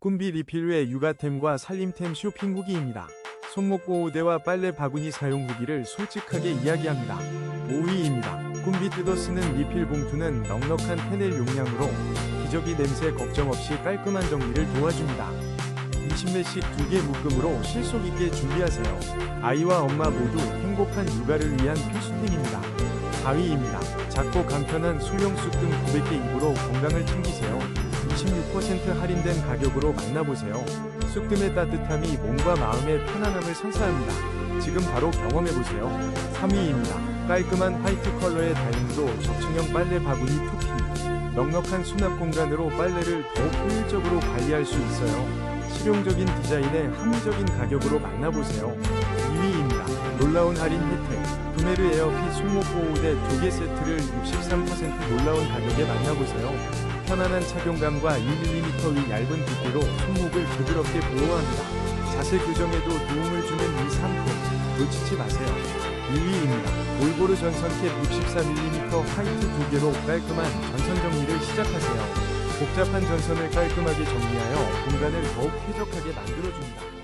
꿈비 리필외 육아템과 살림템 쇼핑 후기입니다. 손목 보호대와 빨래 바구니 사용 후기를 솔직하게 이야기합니다. 5위입니다. 꿈비 뜯어 쓰는 리필 봉투는 넉넉한 페넬 용량으로 기저귀 냄새 걱정 없이 깔끔한 정리를 도와줍니다. 20매씩 두개 묶음으로 실속 있게 준비하세요. 아이와 엄마 모두 행복한 육아를 위한 필수템입니다. 4위입니다. 작고 간편한 소형 쑥뜸 900개 입으로 건강을 챙기세요. 26% 할인된 가격으로 만나보세요. 쑥뜸의 따뜻함이 몸과 마음의 편안함을 선사합니다. 지금 바로 경험해보세요. 3위입니다. 깔끔한 화이트 컬러의 다용도 적층형 빨래 바구니 투피. 넉넉한 수납 공간으로 빨래를 더욱 효율적으로 관리할 수 있어요. 실용적인 디자인에 합리적인 가격으로 만나보세요. 2위입니다. 놀라운 할인 혜택. 두메르 에어핏 손목 보호대 2개 세트를 63% 놀라운 가격에 만나보세요. 편안한 착용감과 1mm 위 얇은 두께로 손목을 부드럽게 보호합니다. 자세 교정에도 도움을 주는 이 상품 놓치지 마세요. 1위입니다. 올보르 전선 캡 64mm 화이트 두 개로 깔끔한 전선 정리를 시작하세요. 복잡한 전선을 깔끔하게 정리하여 공간을 더욱 쾌적하게 만들어줍니다.